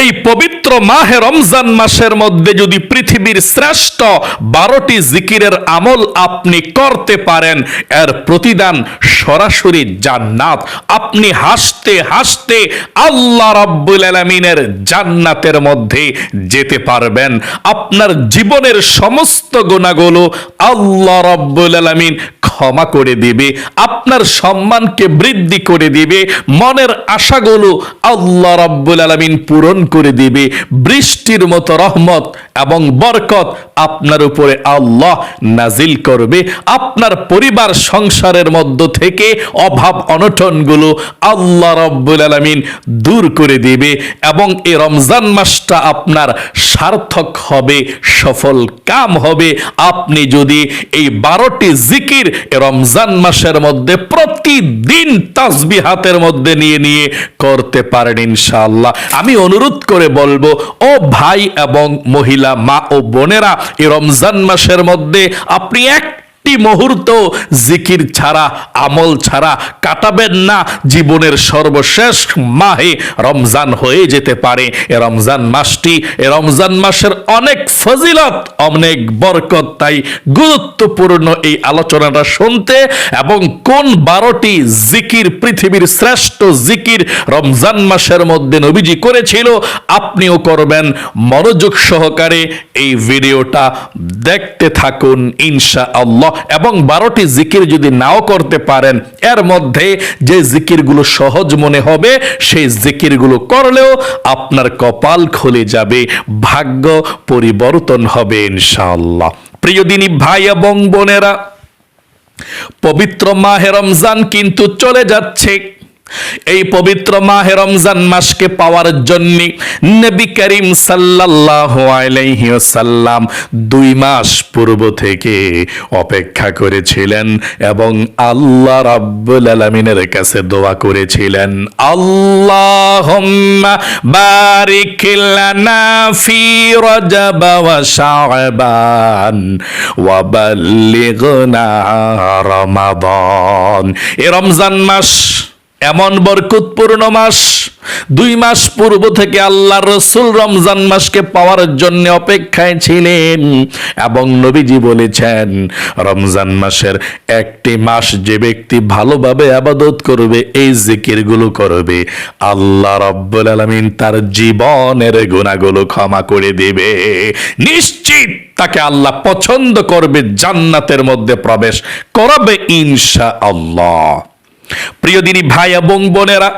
এই পবিত্র মাহে রমজান মাসের মধ্যে যদি পৃথিবীর শ্রেষ্ঠ বারোটি জিকিরের আমল আপনি করতে পারেন, এর প্রতিদান সরাসরি জান্নাত। আপনি হাসতে হাসতে আল্লাহ রাব্বুল আলামিনের জান্নাতের মধ্যে যেতে পারবেন। আপনার জীবনের সমস্ত গুণাগুলো আল্লাহ রাব্বুল আলামিন ক্ষমা করে দিবে, আপনার সম্মানকে বৃদ্ধি করে দিবে, মনের আশাগুলো আল্লাহ রব্বুল আলমিন পূরণ করে দিবে, বৃষ্টির মতো রহমত এবং বরকত আপনার উপরে আল্লাহ নাজিল করবে। আপনার পরিবার সংসারের মধ্য থেকে অভাব অনটনগুলো আল্লাহ রাব্বুল আলামিন দূর করে দিবে এবং এই রমজান মাসটা আপনার সার্থক হবে, সফল কাম হবে। আপনি যদি এই বারোটি জিকির রমজান মাসের মধ্যে প্রতিদিন তাসবি হাতের মধ্যে নিয়ে নিয়ে করতে পারেন ইনশাআল্লাহ। আমি অনুরোধ করে বলব, ও ভাই এবং মহিলা মা ও বোনেরা এই রমজান মাসের মধ্যে আপনি এক একটি মুহূর্ত জিকির ছাড়া, আমল ছাড়া কাটাবেন না। জীবনের সর্বশেষ মাহে রমজান হয়ে যেতে পারে। এ রমজান মাসটি, এ রমজান মাসের অনেক ফজিলত, অনেক বরকত। তাই গুরুত্বপূর্ণ এই আলোচনাটা শুনতে এবং কোন বারোটি জিকির পৃথিবীর শ্রেষ্ঠ জিকির রমজান মাসের মধ্যে নবীজি করেছিল, আপনিও করবেন। মনোযোগ সহকারে এই ভিডিওটা দেখতে থাকুন ইনশা আল্লাহ এবং বারোটি জিকির যদি নাও করতে পারেন, এর মধ্যে যে জিকিরগুলো সহজ মনে হবে, সেই জিকিরগুলো করলেও আপনার কপাল খুলে যাবে, ভাগ্য পরিবর্তন হবে ইনশাআল্লাহ। প্রিয় দিনী ভাই এবং বোনেরা, পবিত্র মাহে রমজান কিন্তু চলে যাচ্ছে। এই পবিত্র মাহে রমজান মাসকে পাওয়ার জন্য নবী করিম সাল্লাল্লাহু আলাইহি ওয়াসাল্লাম দুই মাস পূর্ব থেকে অপেক্ষা করেছিলেন এবং আল্লাহ রাব্বুল আলামিনের কাছে দোয়া করেছিলেন, আল্লাহুম্মা বারিক লানা ফি রজব ওয়া শাবান ওয়া বাল্লিগনা রমাদান। এই রমজান মাস এমন বরকতপূর্ণ মাস, দুই মাস পূর্ব থেকে আল্লাহ রসুল রমজান মাসকে পাওয়ার জন্য অপেক্ষায় ছিলেন এবং নবীজি বলেছেন, রমজান মাসের একটি মাস যে ব্যক্তি ভালোভাবে আবাদত করবে, এই জিকিরগুলো করবে, আল্লাহ রব্বুল আলমিন তার জীবনের গুণাগুলো ক্ষমা করে দেবে। নিশ্চিত তাকে আল্লাহ পছন্দ করবে, জান্নাতের মধ্যে প্রবেশ করাবে ইনশা আল্লাহ প্রিয় দিনী ভাই এবং বোনেরা,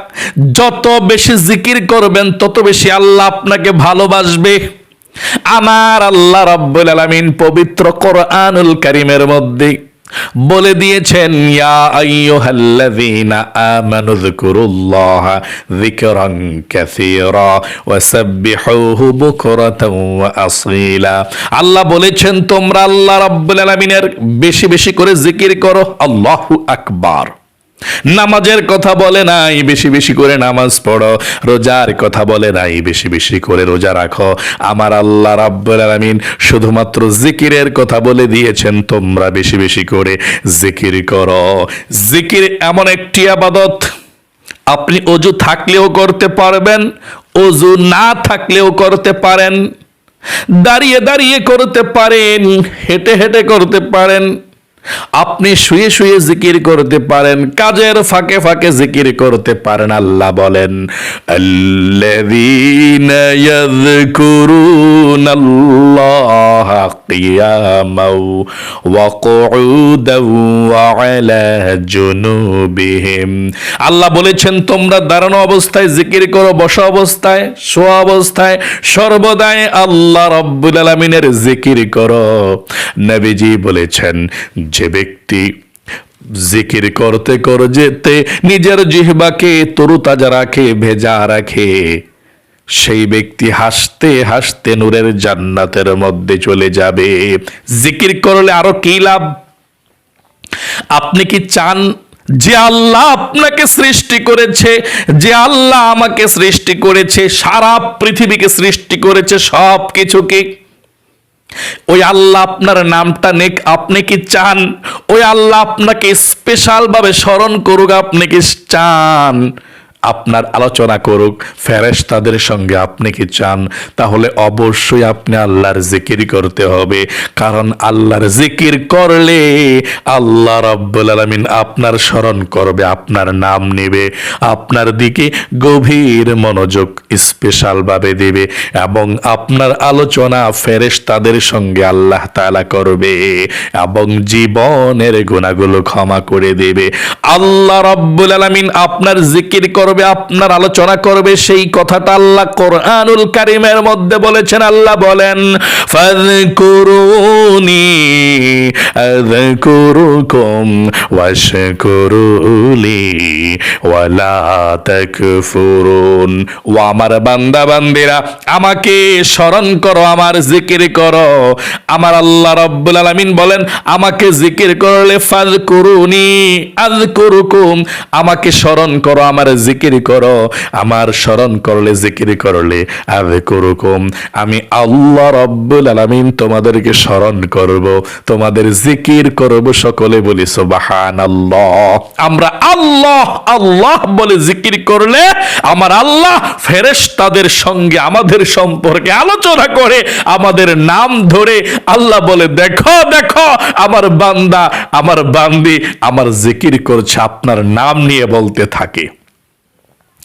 যত বেশি জিকির করবেন, তত বেশি আল্লাহ আপনাকে ভালোবাসবে। আমার আল্লাহ রাব্বুল আলামিন পবিত্র কোরআনুল কারীমের মধ্যে বলে দিয়েছেন, ইয়া আইয়ুহাল্লাযীনা আমানু যকুরুল্লাহা যিকরান কাসীরা ওয়া সাব্বিহুহু বুকরাতাও ওয়া আসীলা। আল্লাহ বলেছেন, তোমরা আল্লাহ রাব্বুল আলামিনের বেশি বেশি করে জিকির করো। আল্লাহু আকবার। নামাজের কথা বলে নাই, বেশি বেশি করে নামাজ পড়ো। রোজার কথা বলে নাই, বেশি বেশি করে রোজা রাখো। আমার আল্লাহ রাব্বুল আলামিন শুধুমাত্র জিকিরের কথা বলে দিয়েছেন, তোমরা বেশি বেশি করে জিকির করো। জিকির এমন একটি আবাদত, আপনি অজু থাকলেও করতে পারবেন, অজু না থাকলেও করতে পারেন, দাঁড়িয়ে দাঁড়িয়ে করতে পারেন, হেঁটে হেঁটে করতে পারেন। আপনি শুয়ে শুয়ে জিকির করতে পারেন, কাজের ফাঁকে ফাঁকে জিকির করতে পারেন, আল্লাহ বলেন আল্লাহ বলেছেন, তোমরা দাঁড়ানো অবস্থায় জিকির করো, বসা অবস্থায়, শোয়া অবস্থায়, সর্বদাই আল্লাহ রব্বুল আলামিনের জিকির করো। নবীজি বলেছেন যে ব্যক্তি জিকির করতে করে যেতে নিজের জিহবাকে তরুতাজা রাখে, ভেজা রাখে। সেই ব্যক্তি হাসতে হাসতে নূরের জান্নাতের মধ্যে চলে যাবে। জিকির করলে আরও কি লাভ? আপনি কি চান যে আল্লাহ আপনাকে সৃষ্টি করেছে, যে আল্লাহ আমাকে সৃষ্টি করেছে, সারা পৃথিবীকে সৃষ্টি করেছে সব কিছুকে ওই আল্লাহ আপনার নামটা নেক, আপনি কি চান? ওই আল্লাহ আপনাকে স্পেশাল ভাবে স্মরণ করুক, আপনি কি চান? আপনার আলোচনা করুক, ফেরেশতাদের সঙ্গে আপনি কি চান? তাহলে অবশ্যই আপনি আল্লাহর জিকির করতে হবে। কারণ আল্লাহর জিকির করলে আল্লাহ রাব্বুল আলামিন আপনার স্মরণ করবে, আপনার নাম নেবে, আপনার দিকে গভীর মনোযোগ স্পেশালভাবে দেবে এবং আপনার আলোচনা ফেরেশতাদের সঙ্গে আল্লাহ তাআলা করবে এবং জীবনের গুণাগুলো ক্ষমা করে দেবে। আল্লাহ রাব্বুল আলামিন আপনার জিকির করবে আপনার আলোচনা করবে, সেই কথাটা আল্লাহ কোরআনুল কারিমের মধ্যে বলেছেন, আল্লাহ বলেন, ফাযকুরুনি আযকুরুকুম ওয়াশকুরুলি ওয়ালা তাকফুরুন। ও আমার বান্দা বান্দিরা আমাকে স্মরণ করো, আমার জিকির করো। আমার আল্লাহ রাব্বুল আলামিন বলেন, আমাকে জিকির করলে ফাযকুরুনি আযকুরুকুম। আমাকে স্মরণ করো, আমার জিকির করো, আমার স্মরণ করলে জিকির করলে। আযকুরুকুম, আমি আল্লাহ রাব্বুল আলামিন তোমাদেরকে স্মরণ করব, তোমাদের জিকির করব সকলে বলি সুবহানাল্লাহ। আমরা আল্লাহ আল্লাহ বলে জিকির করলে আমার আল্লাহ ফেরেশতাদের সঙ্গে আমাদের সম্পর্কে আলোচনা করে, আমাদের নাম ধরে আল্লাহ বলে, দেখো দেখো, আমার বান্দা, আমার বান্দি, আমার জিকির করছে, আপনার নাম নিয়ে বলতে থাকে।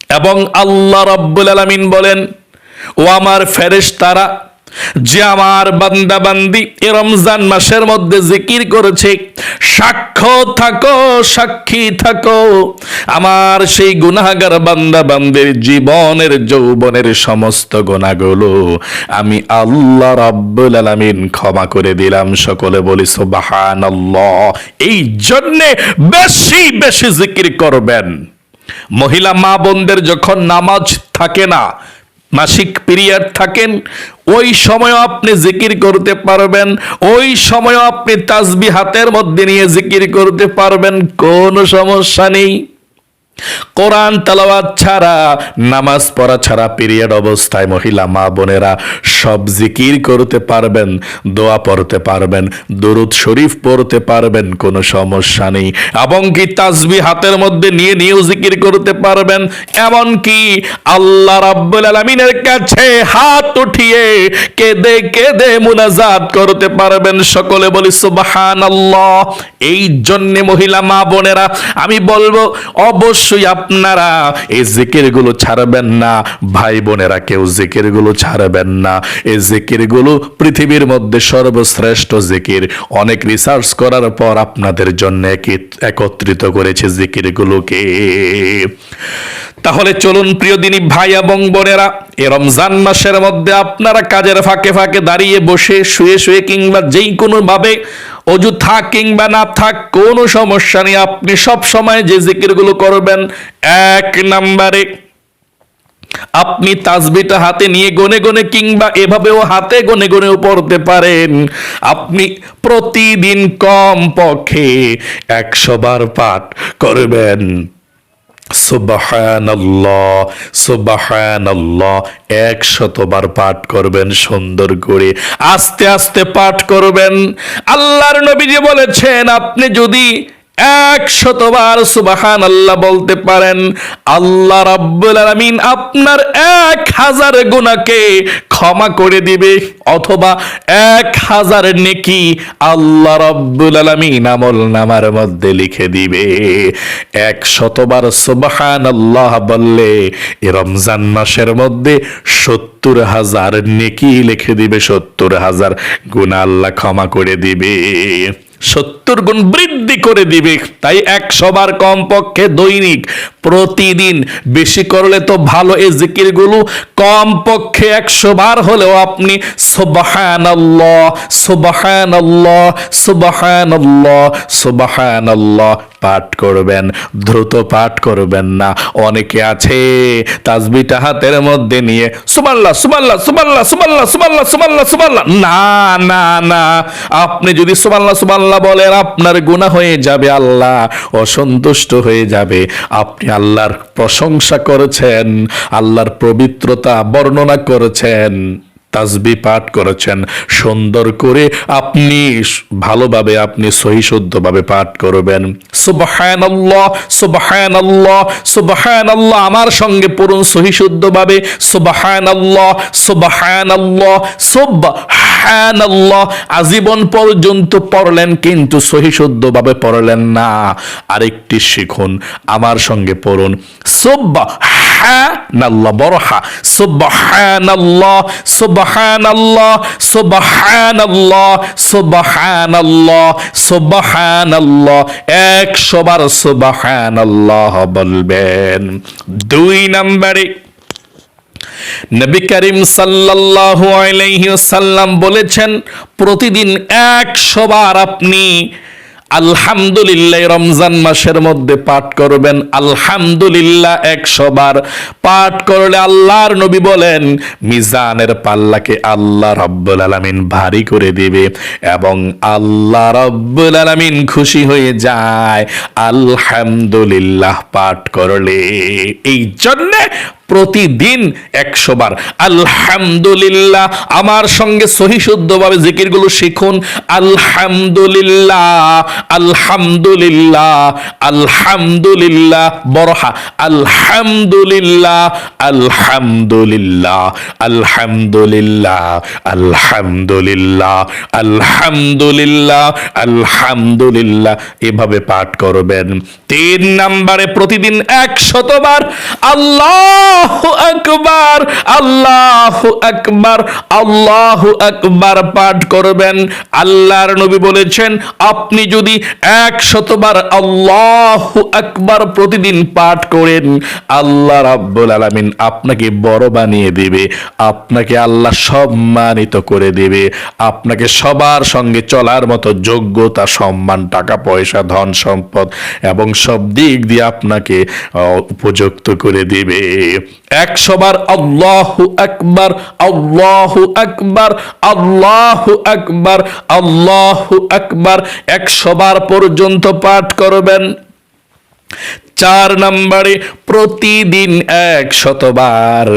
এবং আল্লাহ রাব্বুল আলামিন বলেন, ও আমার ফেরেশতারা, যে আমার বান্দা বান্দি এ রমজান মাসের মধ্যে জিকির করেছে, সাক্ষ্য থাকো, সাক্ষী থাকো। আমার সেই গুনাহগার বান্দা বান্দির জীবনের, যৌবনের সমস্ত গুণাগুলো আমি আল্লাহ রাব্বুল আলামিন ক্ষমা করে দিলাম। সকলে বলি, সুবহানাল্লাহ। এই জন্যে বেশি বেশি জিকির করবেন। মহিলা মা বোনদের যখন নামাজ থাকে না, মাসিক পিরিয়ড থাকেন, ওই সময় আপনি জিকির করতে পারবেন, ওই সময় আপনি তাসবি হাতের মধ্যে নিয়ে জিকির করতে পারবেন, কোনো সমস্যা নেই। কোরআন তালাওয়াত ছাড়া, নামাজ পড়া ছাড়া পিরিয়ড অবস্থায় মহিলা মা বোনেরা সব জিকির করতে পারবেন, দোয়া পড়তে পারবেন, দরুদ শরীফ পড়তে পারবেন, কোনো সমস্যা নেই। এবং কি তাসবি হাতের মধ্যে নিয়ে নিয়েও জিকির করতে পারবেন এমন কি আল্লাহ রাব্বুল আলামিনের কাছে হাত উঠিয়ে কেঁদে কেঁদে মুনাজাত করতে পারবেন। সকলে বলি, সুবহানাল্লাহ। এই জন্য মহিলা, মা বোনেরা, আমি বলব, অবশ্যই আপনারা এই জিকিরগুলো ছাড়বেন না। ভাই বোনেরা, কেউ জিকিরগুলো ছাড়বেন না। এই জিকিরগুলো পৃথিবীর মধ্যে সর্বশ্রেষ্ঠ জিকির। অনেক রিসার্চ করার পর আপনাদের জন্য একি- একত্রিত করেছে জিকির গুলোকে তাহলে চলুন প্রিয় দিনী ভাই এবং বোনেরা, এ রমজান মাসের মধ্যে আপনারা কাজের ফাঁকে ফাঁকে দাঁড়িয়ে বসে, শুয়ে শুয়ে কিংবা যেই কোনো ভাবে অজু থাক কিংবা না থাক কোনো সমস্যা নেই। আপনি সব সময় যে জিকিরগুলো করবেন, এক নাম্বারে আপনি তাসবিটা হাতে নিয়ে গনে গনে কিংবা এভাবেও হাতে গনে গনেও পড়তে পারেন। আপনি প্রতিদিন কম পক্ষে একশো বার পাঠ করবেন। সুবহানাল্লাহ সুবহানাল্লাহ একশতবার পাঠ করবেন সুন্দর করে। আস্তে আস্তে পাঠ করবেন। আল্লাহর নবীজি বলেছেন, আপনি যদি একশতবার সুবাহান আল্লাহ বলতে পারেন, আল্লাহ রাব্বুল আলামিন আপনার এক হাজার গুণাকে ক্ষমা করে দিবে, অথবা এক হাজার নেকি আল্লাহ রাব্বুল আলামিন আমল নামার মধ্যে লিখে দিবে। এক শতবার সুবহান আল্লাহ বললে রমজান মাসের মধ্যে সত্তর হাজার নেকি লিখে দিবে, সত্তর হাজার গুণ আল্লাহ ক্ষমা করে দিবে। সত্তর গুণ বৃদ্ধি করে দিবে। তাই একশো বার কমপক্ষে দৈনিক, প্রতিদিন, বেশি করলে তো ভালো এই জিকিরগুলো, কমপক্ষে একশো বার হলেও আপনি সুবহানাল্লাহ সুবহানাল্লাহ সুবহানাল্লাহ সুবহানাল্লাহ পাঠ করবেন। দ্রুত পাঠ করবেন না। অনেকে আছে তাসবিটা হাতের মধ্যে নিয়ে সুবাল্লাহ সুবাল্লাহ সুবাল্লাহ সুবাল্লাহ সুবাল্লাহ সুবাল্লাহ সুবাল্লাহ না না না। আপনি যদি সুবাল্লাহ সুবাল্লাহ বলেন আপনার গুণা হয়ে যাবে, আল্লাহ অসন্তুষ্ট হয়ে যাবে। আপনি আল্লাহর প্রশংসা করেছেন, আল্লাহর পবিত্রতা বর্ণনা করেছেন। তাজবি পাঠ করেছেন। সুন্দর করে আপনি ভালোভাবে আপনি সহি শুদ্ধভাবে পাঠ করবেন। সুবহানাল্লাহ সুবহানাল্লাহ সুবহানাল্লাহ। আমার সঙ্গে পড়ুন সহি শুদ্ধভাবে। সুবহানাল্লাহ সুবহানাল্লাহ সুবহানাল্লাহ। আজীবন পর্যন্ত পড়লেন কিন্তু সহি পড়লেন না। আরেকটি শিখুন, আমার সঙ্গে পড়ুন। একশো বার সুবহানাল্লাহ বলবেন। দুই নম্বরে নবী করিম সাল্লাল্লাহু আলাইহি সাল্লাম বলেছেন, প্রতিদিন একশো বার আপনি আলহামদুলিল্লাহ, রমজান মাসের মধ্যে পাঠ করবেন। আলহামদুলিল্লাহ একশো বার পাঠ করলে আল্লাহর নবী বলেন, মিজানের পাল্লাকে আল্লাহ রব্বুল আলামিন ভারী করে দেবে এবং আল্লাহ রব্বুল আলামিন খুশি হয়ে যায়। আলহামদুলিল্লাহ পাঠ করলে। এই জন্যে প্রতিদিন একশো বার। আলহামদুলিল্লাহ, আমার সঙ্গে সহি শুদ্ধভাবে জিকিরগুলো শিখুন। আলহামদুলিল্লাহ আলহামদুলিল্লাহ আলহামদুলিল্লাহ, বরহা। আলহামদুলিল্লাহ আলহামদুলিল্লাহ আলহামদুলিল্লাহ আলহামদুলিল্লাহ আলহামদুলিল্লাহ আলহামদুলিল্লাহ। এভাবে পাঠ করবেন। তিন নাম্বারে প্রতিদিন একশতবার আল্লাহ আকবার, আল্লাহ আকবার আল্লাহ আকবার পাঠ করবেন। আল্লাহর নবী বলেছেন, আপনি যদি একশতবার আল্লাহ আকবার প্রতিদিন পাঠ করেন, আল্লাহ রাব্বুল আলামিন আপনাকে বড় বানিয়ে দিবে, আপনাকে আল্লাহ সম্মানিত করে দেবে, আপনাকে সবার সঙ্গে চলার মতো যোগ্যতা, সম্মান, টাকা, পয়সা, ধন, সম্পদ এবং সব দিক দিয়ে আপনাকে উপযুক্ত করে দিবে। একশো বার আল্লাহ আকবার আল্লাহ আকবার আল্লাহ আকবার আল্লাহ আকবার। একশো বার পর্যন্ত পাঠ করবেন। চার নম্বরে প্রতিদিন এক শতবার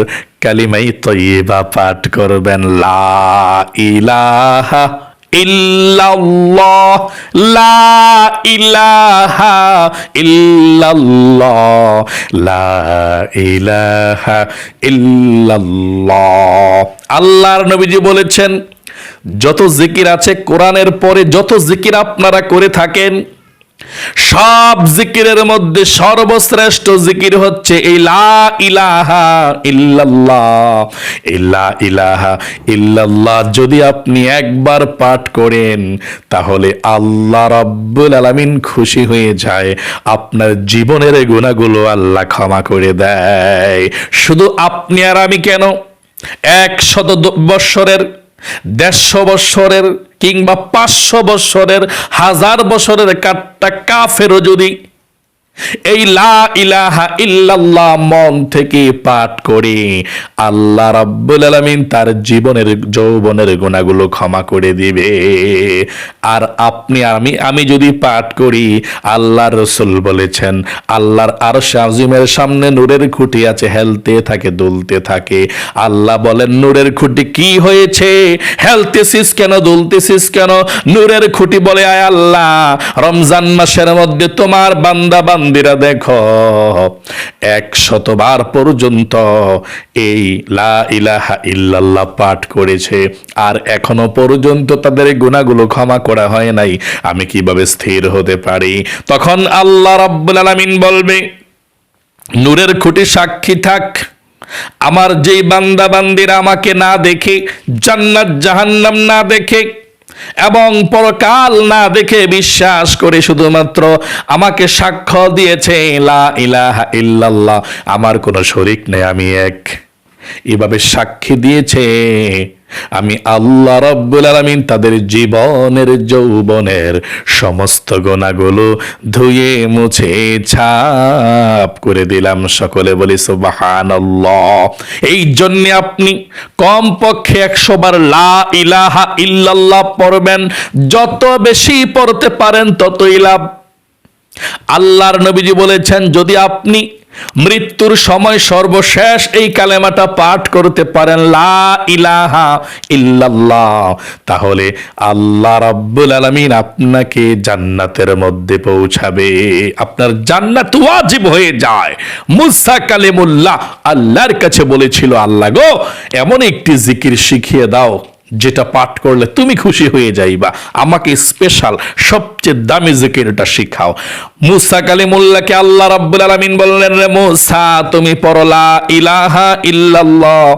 কালিমাই তৈবা পাঠ করবেন। লা ইলাহা ইল্লাল্লাহ, লা ইলাহা ইল্লাল্লাহ, লা ইলাহা ইল্লাল্লাহ। আল্লাহর নবীজি বলেছেন, যত জিকির আছে কোরআনের পরে যত জিকির আপনারা করে থাকেন সব জিকিরের মধ্যে সর্বশ্রেষ্ঠ জিকির হচ্ছে এই লা ইলাহা ইল্লাল্লাহ। ইল্লা ইলাহা ইল্লাল্লাহ যদি আপনি একবার পাঠ করেন, তাহলে আল্লাহ রাব্বুল আলামিন খুশি হয়ে যায়। আপনার জীবনের গুণাগুলো আল্লাহ ক্ষমা করে দেয়। শুধু আপনি আর আমি কেন? একশত বৎসরের, দেড়শো বৎসরের কিংবা পাঁচশো বছরের হাজার বছরের কাঠটা কাফেরও যদি এই লা ইলাহা ইল্লাল্লাহ মন থেকে পাঠ করে। আল্লাহ রাব্বুল আলামিন তার জীবনের যৌবনের গুণাগুলো ক্ষমা করে দিবে। আর আপনি, আমি আমি যদি পাঠ করি, আল্লাহর রসুল বলেছেন, আল্লাহর আরশ আজিমের সামনে নূরের খুঁটি আছে, হেলতে থাকে, দুলতে থাকে। আল্লাহ বলেন, নূরের খুঁটি কি হয়েছে? হেলতেছিস কেন, দুলতেছিস কেন? নূরের খুঁটি বলে, আয় আল্লাহ, রমজান মাসের মধ্যে তোমার বান্দা বান্দিরা দেখো। এক শতবার পর্যন্ত এই লা ইলাহা ইল্লাল্লাহ পাঠ করেছে। আর এখনও পর্যন্ত তাদের গুণাগুলো ক্ষমা করা হয় নাই। আমি কীভাবে স্থির হতে পারি? তখন আল্লাহ রাব্বুল আলামিন বলবে, নূরের খুঁটি সাক্ষী থাক। আমার যেই বান্দা বান্দিরা আমাকে না দেখে, জান্নাত জাহান্নাম না দেখে এবং পরকাল না দেখে বিশ্বাস করে শুধুমাত্র আমাকে সাক্ষ্য দিয়েছে ইলা ইলাহা ইল্লাল্লাহ, আমার কোনো শরিক নেই, আমি এক। এভাবে সাক্ষী দিয়েছে, আমি আল্লাহ রব্বুল আলামিন তাদের জীবনের, যৌবনের সমস্ত গোনাগুলো ধুয়ে, মুছে, ছাপ করে দিলাম সকলে বলি সুবহানাল্লাহ। এই জন্যে আপনি কমপক্ষে একশো বার লা ইলাহা ইল্লাল্লাহ পড়বেন, যত বেশি পড়তে পারেন ততই লাভ। আল্লাহর নবীজি বলেছেন, যদি আপনি মৃত্যুর সময় সর্বশেষ এই কালেমাটা পাঠ করতে পারেন, লা ইলাহা ইল্লাল্লাহ। তাহলে আল্লাহ রাব্বুল আলামিন আপনাকে জান্নাতের মধ্যে পৌঁছাবে। আপনার জান্নাত ওয়াজিব হয়ে যায়। মুসা কালেমুল্লাহ আল্লাহর কাছে বলেছিল, আল্লাহ গো, এমন একটি জিকির শিখিয়ে দাও যেটা পাঠ করলে তুমি খুশি হয়ে যাইবা। আমাকে স্পেশাল সবচেয়ে দামি জিকিরটা শিখাও। মুসা কালিমুল্লাহকে আল্লাহ রাব্বুল আলামিন বললেন, রে মুসা, তুমি পড়লা ইলাহা ইল্লাল্লাহ।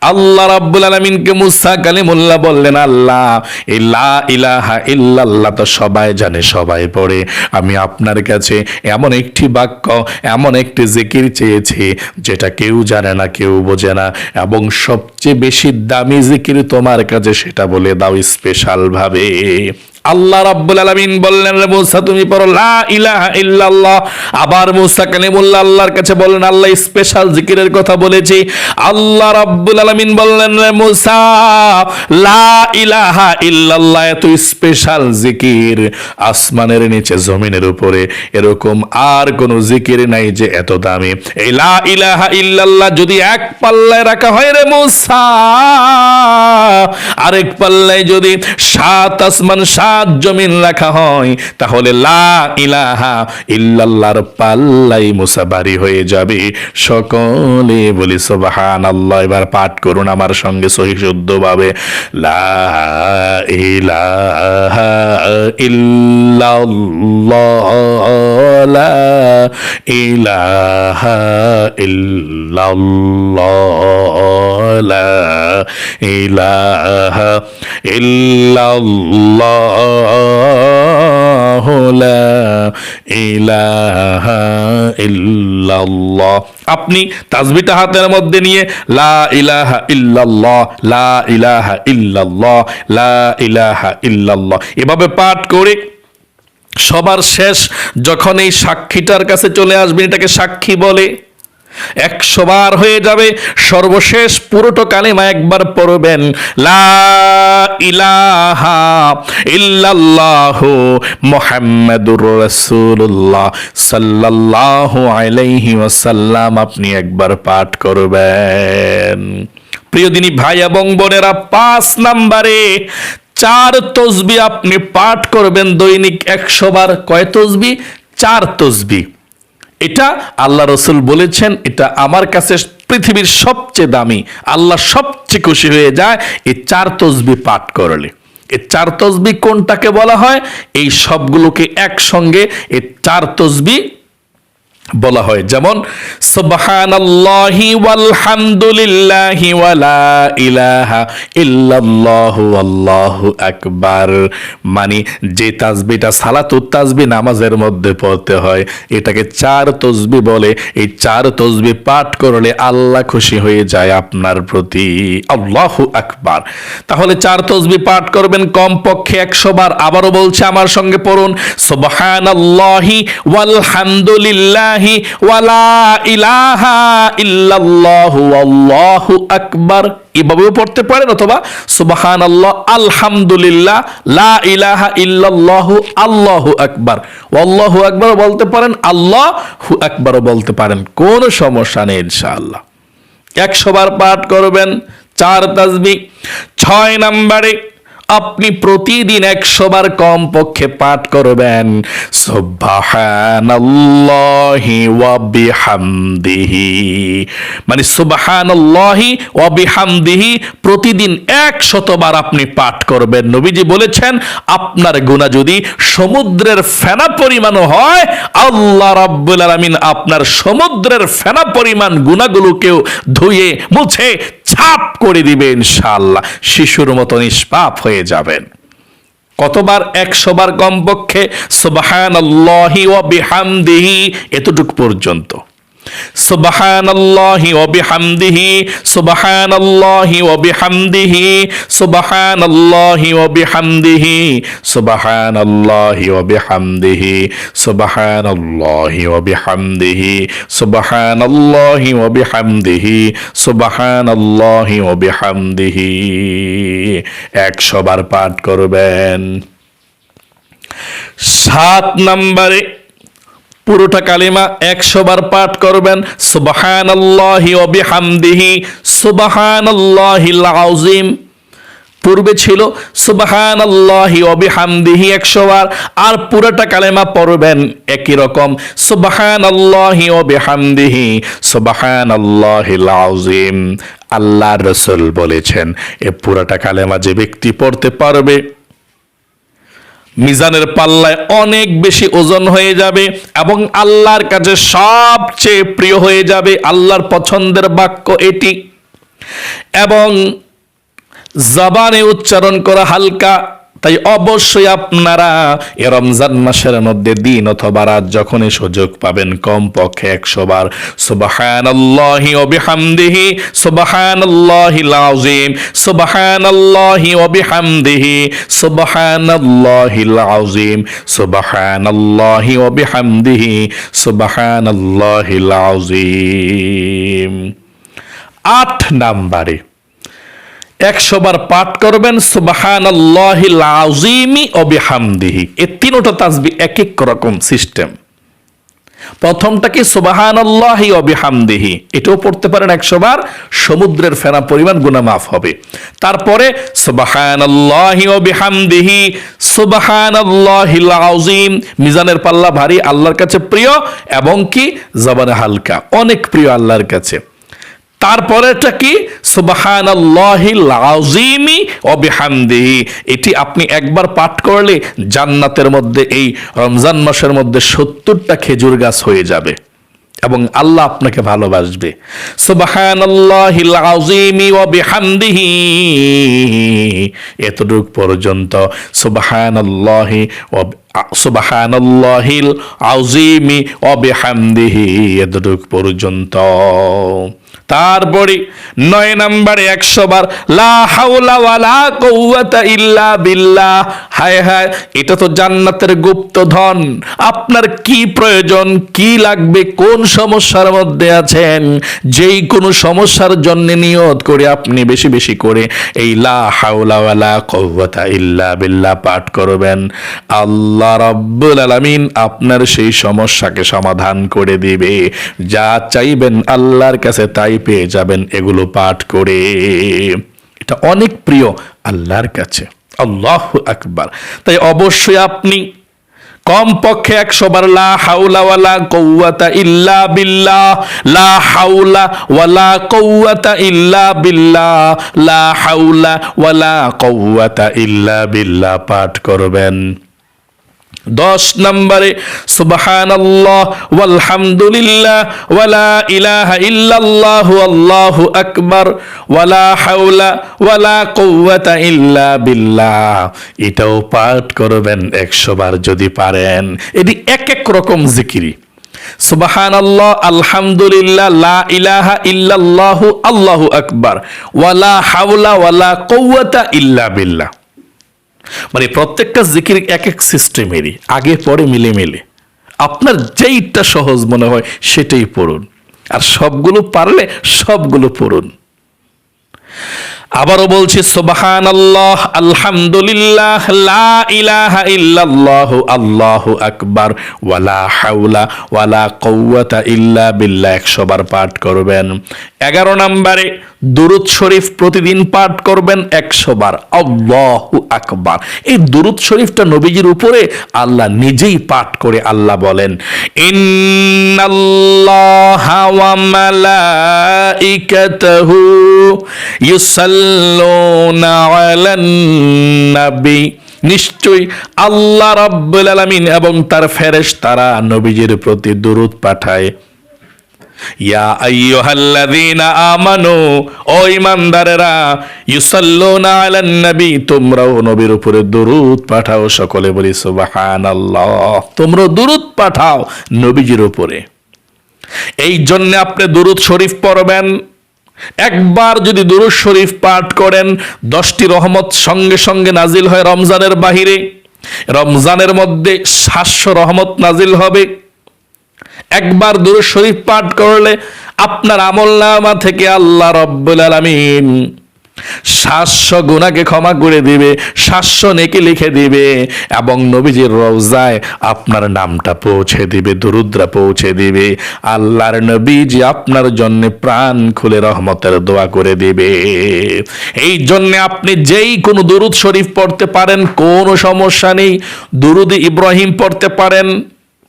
আল্লাহ রাব্বুল আলামিনকে মুসা কালিমুল্লাহ বললেন, আল্লাহ ইলা ইলাহা ইল্লাল্লাহ তো সবাই জানে, সবাই পড়ে। আমি আপনার কাছে এমন একটি বাক্য, এমন একটি জিকির চেয়েছি, যেটা কেউ জানে না, কেউ বোঝে না। এবং সবচেয়ে বেশি দামি জিকির তোমার কাছে সেটা বলে দাও স্পেশাল ভাবে। আল্লাহ রাব্বুল আলামিন বললেন, রে মুসা, তুমি পড়ো, লা ইলাহা ইল্লাল্লাহ। আবার মুসা কালিমুল্লাহ আল্লাহর কাছে বললেন, আল্লাহ স্পেশাল জিকিরের কথা বলেছি। আল্লাহ রাব্বুল আলামিন বললেন, রে মুসা, লা ইলাহা ইল্লাল্লাহ, এত স্পেশাল জিকির আসমানের নিচে, জমিনের উপরে। এরকম আর কোন জিকির নাই যে এত দামি। এই লা ইলাহা ইল্লাল্লাহ যদি এক পাল্লায় রাখা হয়, রে মুসা, আরেক পাল্লায় যদি সাত আসমান, সাত জমিন রাখা হয়, তাহলে লা ইলাহা ইল্লাল্লাহর পাল্লাই মুসাবারি হয়ে যাবে। সকলে বলি সুবহান আল্লাহ এবার পাঠ করুন আমার সঙ্গে সহি শুদ্ধ ভাবে লা ইলাহা ইল্লাল্লাহ, লা ইলাহা ইল্লাল্লাহ, লা ইলাহা ইল্লাল্লাহ। লা ইলাহা ইল্লাল্লাহ। আপনি তাজবিটা হাতের মধ্যে নিয়ে লা ইলাহা ইল্লাল্লাহ, লা ইলাহা ইল্লাল্লাহ, লা ইলাহা ইল্লাল্লাহ এভাবে পাঠ করে সবার শেষ যখন এই সাক্ষীটার কাছে চলে আসবেন, এটাকে সাক্ষী বলে। একশো বার হয়ে যাবে। সর্বশেষ পুরোটো কালেমা একবার পড়বেন। আপনি একবার পাঠ করবেন। প্রিয় দিনী ভাই এবং বোনেরা, পাঁচ নাম্বারে চার তসবি আপনি পাঠ করবেন। দৈনিক একশো বার। কয় তসবি? চার তসবি। এটা আল্লাহ রসুল বলেছেন, এটা আমার কাছে পৃথিবীর সবচেয়ে দামি। আল্লাহ সবচেয়ে খুশি হয়ে যায় এই চার তসবি পাঠ করলে। এই চার তসবি কোনটাকে বলা হয়? এই সবগুলোকে একসঙ্গে এই চার তসবি বলা হয়। যেমন ওয়ালা ইলাহা আকবার। মানে যে তাসবিটা সালাতুত তাসবি নামাজের মধ্যে পড়তে হয়, এটাকে চার তসবি বলে। এই চার তসবি পাঠ করলে আল্লাহ খুশি হয়ে যায় আপনার প্রতি। আল্লাহু আকবার। তাহলে চার তসবি পাঠ করবেন কমপক্ষে একশো বার। আবারও বলছে আমার সঙ্গে পড়ুন, সুবহানাল্লাহি ওয়ালহামদুলিল্লাহি ওয়ালা ইলাহা ইল্লাল্লাহু আল্লাহু আকবার। এভাবেও পড়তে পারেন অথবা সুবাহান আল্লাহ আলহামদুলিল্লাহ, লা ইলাহা ইল্লাল্লাহু, আল্লাহু আকবার। আল্লাহু আকবার বলতে পারেন, আল্লাহ হু আকবারও বলতে পারেন। কোনো সমস্যা নেই ইনশাআল্লাহ। একশো বার পাঠ করবেন, চার তাজবি, ছয় নাম্বারে আপনি প্রতিদিন একশো বার কম পক্ষে পাঠ করবেন মানে বিহামদিহি, প্রতিদিন একশতবার আপনি পাঠ করবেন। নবীজি বলেছেন, আপনার গুনাহ যদি সমুদ্রের ফেনা পরিমাণও হয়, আল্লাহ রাব্বুল আলামিন আপনার সমুদ্রের ফেনা পরিমাণ গুণাগুলোকেও ধুয়ে, মুছে ছাপ করে দিবে ইনশাআল্লাহ। শিশুর মতো নিষ্পাপ হয়ে যাবেন। কতবার একশোবার কমপক্ষে সুবহানাল্লাহি ওয়া বিহামদিহি এতটুক পর্যন্ত। সুবহানাল্লাহি ওয়া বিহামদিহি, সুবহানাল্লাহি ওয়া বিহামদিহি, সুবহানাল্লাহি ওয়া বিহামদিহি, সুবহানাল্লাহি ওয়া বিহামদিহি, সুবহানাল্লাহি ওয়া বিহামদিহি, সুবহানাল্লাহি ওয়া বিহামদিহি, সুবহানাল্লাহি ওয়া বিহামদিহি। একশো বার পাঠ করবেন। সাত নম্বরে পুরোটা কালিমা একশো বার পাঠ করবেন। সুবহানাল্লাহি ওয়া বিহামদিহি, সুবহানাল্লাহিল আযীম। পূর্বে ছিল সুবাহান আল্লাহি অবিহামদিহি একশো বার আর পুরোটা কালেমা পড়বেন একই রকম। সুবাহান আল্লাহি অবিহামদিহি সুবাহান আল্লাহিল আযীম। আল্লাহ রসুল বলেছেন, এ পুরোটা কালেমা যে ব্যক্তি পড়তে পারবে মিজানের পাল্লায় অনেক বেশি ওজন হয়ে যাবে এবং আল্লাহর কাছে সবচেয়ে প্রিয় হয়ে যাবে আল্লাহর পছন্দের বাক্য এটি। এবং জবানে উচ্চারণ করা হালকা তাই অবশ্যই আপনারা এ রমজান মাসের মধ্যে দিন অথবা রাত যখনই সুযোগ পাবেন কম পক্ষে একশো বার। সুবাহানাল্লাহি ওয়া বিহামদিহি সুবহানাল্লাহিল আযীম সুবহানাল্লাহি ওয়া বিহামদিহি সুবহানাল্লাহিল আযীম সুবহানাল্লাহি ওয়া বিহামদিহি সুবহানাল্লাহিল আযীম আট নাম্বারে একশো বার পাঠ করবেন সুবাহান আজিমি অবিহামদিহি এ তিনোটা তাসবি এক এক রকম সিস্টেম। প্রথমটা কি সুবাহান আল্লাহি অবিহামদিহি এটাও পড়তে পারেন একশো বার, সমুদ্রের ফেনা পরিমাণ গুণা মাফ হবে। তারপরে সুবাহান আল্লাহি অবিহামদিহি সুবাহান আল্লাহিল আযীম, মিজানের পাল্লা ভারী, আল্লাহর কাছে প্রিয়, এবং কি, জবানে হালকা, অনেক প্রিয় আল্লাহর কাছে। তারপরেটা কি? সুবাহান আজিমি অবিহামদিহি এটি আপনি একবার পাঠ করলে জান্নাতের মধ্যে, এই রমজান মাসের মধ্যে সত্তরটা খেজুর গাছ হয়ে যাবে এবং আল্লাহ আপনাকে ভালোবাসবে। সুবাহান আজিমি অবিহামদিহি এতটুক পর্যন্ত সুবাহান আল্লাহি সুবাহান আল্লাহিল আজিমি অবিহামদিহি এতটুক পর্যন্ত। তারপরে নয় নম্বরে একশো বার ইল্লা বিল্লাহ। হায় হায়, এটা তো জান্নাতের গুপ্ত ধন। আপনার কি প্রয়োজন, কি লাগবে, কোন সমস্যার মধ্যে আছেন? যেই কোনো সমস্যার জন্য নিয়ত করে আপনি বেশি বেশি করে এই লা হাওলা ওয়ালা কৌয়াতা ইল্লা বিল্লাহ পাঠ করবেন। আল্লাহ রাব্বুল আলামিন আপনার সেই সমস্যাকে সমাধান করে দিবে। যা চাইবেন আল্লাহর কাছে তাই পেয়ে যাবেন এগুলো পাঠ করে। এটা অনেক প্রিয় আল্লাহর কাছে। আল্লাহ আকবার। তাই অবশ্যই আপনি কম পক্ষে একশো বার লা হাউলা ওয়ালা কৌয়াতা ইল্লা বিল্লাহ, লা হাউলা ওয়ালা কৌয়াতা ইল্লা বিল্লাহ, লা হাউলা ওয়ালা কৌয়াতা ইল্লা বিল্লাহ পাঠ করবেন। দশ নম্বরে সুবাহান আলহামদুলিল্লাহ ওয়ালা ইলাহা ইল্লাল্লাহ ওয়ালা ওয়ালা এটাও পাঠ করবেন একশো বার যদি পারেন। এটি এক এক রকম জিকিরি। সুবাহান আল্লাহ আলহামদুলিল্লাহ, লা ইলাহা ইল্লাল্লাহু, আল্লাহু আকবার, ওয়ালা হাওলা, ওয়ালা কৌয়াতা ইল্লা বিল্লাহ। মানে প্রত্যেকটা জিকির এক এক সিস্টেমেরই, আগে, পরে মিলে মিলে আপনার যেইটা সহজ মনে হয় সেটাই পড়ুন। আর সবগুলো পারলে সবগুলো পড়ুন। আবারও বলছি সোবাহান আল্লাহ আলহামদুলিল্লাহ, লা ইলাহা ইল্লাল্লাহ, আল্লাহু আকবার ওয়ালা হাওলা ওয়ালা কওয়াতা ইল্লা বিল্লাহ। একশো বার পাঠ করবেন। এগারো নম্বরে দুরুদ শরীফ প্রতিদিন পাঠ করবেন একশো বার। আকবার। এই দুরুদ শরীফটা নবীজির উপরে আল্লাহ নিজেই পাঠ করে আল্লাহ বলেন নবী। নিশ্চয়ই আল্লাহ রাব্বুল আলামিন এবং তার ফেরেশতারা নবীজির প্রতি দুরুদ পাঠায়। এই জন্য আপনি দরুদ শরীফ পড়বেন। একবার যদি দুরুদ শরীফ পাঠ করেন, দশটি রহমত সঙ্গে সঙ্গে নাজিল হয় রমজানের বাহিরে। রমজানের মধ্যে সাতশো রহমত নাজিল হবে। একবার দুরুদ শরীফ পাঠ করলে আপনার আমল নামা থেকে আল্লাহ রব্বুল আলামিন সাতশো গুণাকে ক্ষমা করে দিবে, সাতশো নেকি লিখে দিবে এবং নবীজির রওজায় আপনার নামটা পৌঁছে দিবে, দরুদ্রা পৌঁছে দিবে। আল্লাহর নবীজি আপনার জন্য প্রাণ খুলে রহমতের দোয়া করে দিবে। এই জন্য আপনি যেই কোনো দুরুদ শরীফ পড়তে পারেন, কোনো সমস্যা নেই। দুরুদ ইব্রাহিম পড়তে পারেন।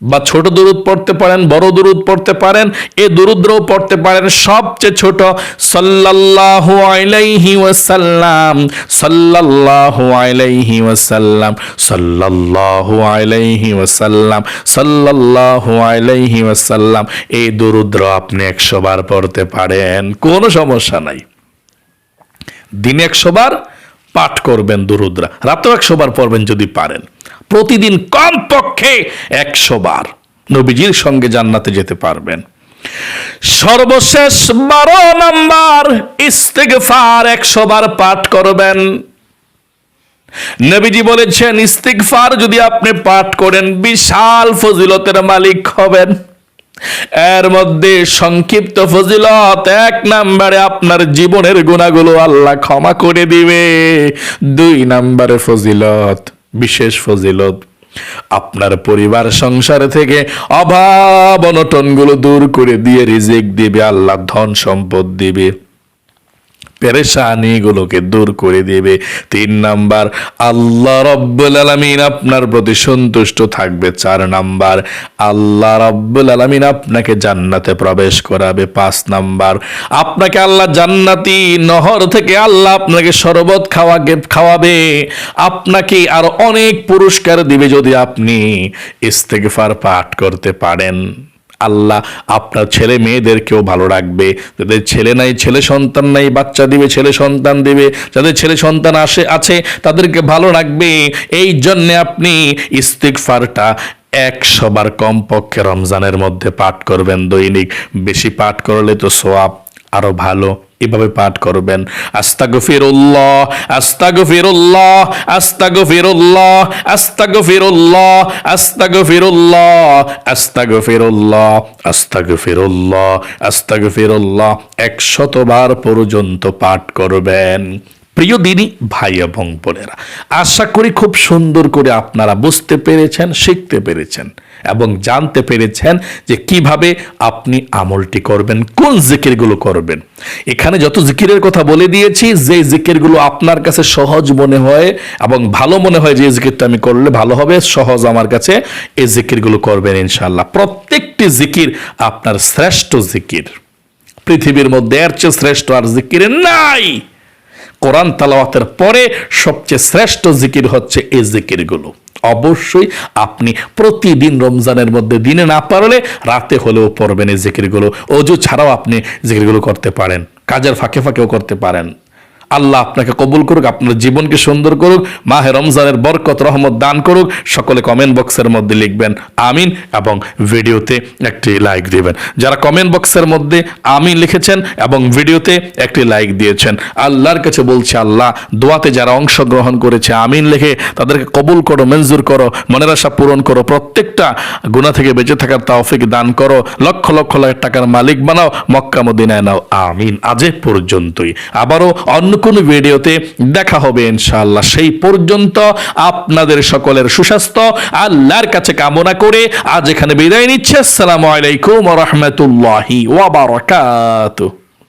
বা ছোট দুরুদ পড়তে পারেন, বড় দুরুদ পড়তে পারেন, এ দুরুদ্রও পড়তে পারেন। সবচেয়ে ছোট, সাল্লাল্লাহু আলাইহি ওয়াসাল্লাম, সাল্লাল্লাহু আলাইহি ওয়াসাল্লাম, সাল্লাল্লাহু আলাইহি ওয়াসাল্লাম, সাল্লাল্লাহু আলাইহি ওয়াসাল্লাম এই দুরুদ্র আপনি একশো বার পড়তে পারেন। কোনো সমস্যা নাই। দিনে একশো বার পাঠ করবেন দুরুদ্রা। রাতেও একশো বার পড়বেন যদি পারেন। প্রতিদিন কমপক্ষে একশো বার নবীজির সঙ্গে জান্নাতে যেতে পারবেন। সর্বশেষ বারো নাম্বার ইস্তেগফার একশো বার পাঠ করবেন। নবীজি বলেছেন, ইস্তিগফার যদি আপনি পাঠ করেন, বিশাল ফজিলতের মালিক হবেন। এর মধ্যে সংক্ষিপ্ত ফজিলত, এক নাম্বারে আপনার জীবনের গুণাগুলো আল্লাহ ক্ষমা করে দিবে। দুই নাম্বারে ফজিলত বিশেষ ফজিলত। আপনার পরিবার, সংসার থেকে অভাব অনটনগুলো দূর করে দিয়ে রিজিক দিবে, আল্লাহ ধন সম্পদ দিবে। পেরেশানিগুলোকে দূর করে দেবে। তিন নাম্বার, আল্লাহ রব্বুল আলমিন আপনার প্রতি সন্তুষ্ট থাকবে। চার নাম্বার, আল্লাহ রব্বুল আলমিন আপনাকে জান্নাতে প্রবেশ করাবে। পাঁচ নাম্বার, আপনাকে আল্লাহ জান্নাতি নহর থেকে আল্লাহ আপনাকে শরবত খাওয়াকে খাওয়াবে। আপনাকে আর অনেক পুরস্কার দিবে যদি আপনি ইস্তেগফার পাঠ করতে পারেন। আল্লাহ আপনার ছেলে মেয়েদেরকেও ভালো রাখবে। যাদের ছেলে নাই, ছেলে সন্তান নাই, বাচ্চা দিবে, ছেলে সন্তান দিবে, যাদের ছেলে সন্তান আসে, আছে, তাদেরকে ভালো রাখবে। এই জন্যে আপনি ইস্তিকফারটা একশো বার কমপক্ষে রমজানের মধ্যে পাঠ করবেন দৈনিক। বেশি পাঠ করলে তো সোয়াব আরও ভালো। এভাবে পাঠ করবেন। আস্তাগফিরুল্লাহ আস্তাগফিরুল্লাহ আস্তাগফিরুল্লাহ আস্তাগফিরুল্লাহ আস্তাগফিরুল্লাহ আস্তাগফিরুল্লাহ আস্তাগফিরুল্লাহ আস্তাগফিরুল্লাহ। একশতবার পর্যন্ত পাঠ করবেন। প্রিয় দিনী, ভাই এবং বোনেরা, আশা করি খুব সুন্দর করে আপনারা বুঝতে পেরেছেন, শিখতে পেরেছেন এবং জানতে পেরেছেন যে কীভাবে আপনি আমলটি করবেন, কোন জিকিরগুলো করবেন। এখানে যত জিকিরের কথা বলে দিয়েছি, যে জিকিরগুলো আপনার কাছে সহজ মনে হয় এবং ভালো মনে হয় যে জিকিরটা আমি করলে ভালো হবে, সহজ আমার কাছে এই জিকিরগুলো করবেন ইনশাল্লাহ প্রত্যেকটি জিকির আপনার শ্রেষ্ঠ জিকির। পৃথিবীর মধ্যে এর চেয়ে শ্রেষ্ঠ আর জিকির নাই। কোরআন তালাওয়াতের পরে সবচেয়ে শ্রেষ্ঠ জিকির হচ্ছে এই জিকিরগুলো। অবশ্যই আপনি প্রতিদিন রমজানের মধ্যে দিনে না পারলে রাতে হলেও পড়বেন এই জিকিরগুলো। অজু ছাড়াও আপনি জিকিরগুলো করতে পারেন। কাজের ফাঁকে ফাঁকেও করতে পারেন। আল্লাহ আপনাকে কবুল করুক, আপনার জীবনকে সুন্দর করুক, মাহে রমজানের বরকত, রহমত দান করুক। সকলে কমেন্ট বক্সের মধ্যে লিখবেন, আমিন এবং ভিডিওতে একটি লাইক দিবেন। যারা কমেন্ট বক্সের মধ্যে আমিন লিখেছেন এবং ভিডিওতে একটি লাইক দিয়েছেন, আল্লাহর কাছে বলছে, আল্লাহ, দোয়াতে যারা অংশগ্রহণ করেছে, আমিন লিখে তাদেরকে কবুল করো, মঞ্জুর করো, মনের আশা পূরণ করো, প্রত্যেকটা গুণা থেকে বেঁচে থাকার তাওফিক দান করো, লক্ষ লক্ষ লাখ টাকার মালিক বানাও, মক্কা নাও, আমিন, আজে পর্যন্তই। আবারও অন্য কোনো ভিডিওতে দেখা হবে ইনশাআল্লাহ। সেই পর্যন্ত আপনাদের সকলের সুস্বাস্থ্য, আল্লাহর কাছে কামনা করে আজ এখানে বিদায় নিচ্ছে। আসসালামু আলাইকুম রহমতুল্লাহি ওয়াবারাকাতুহু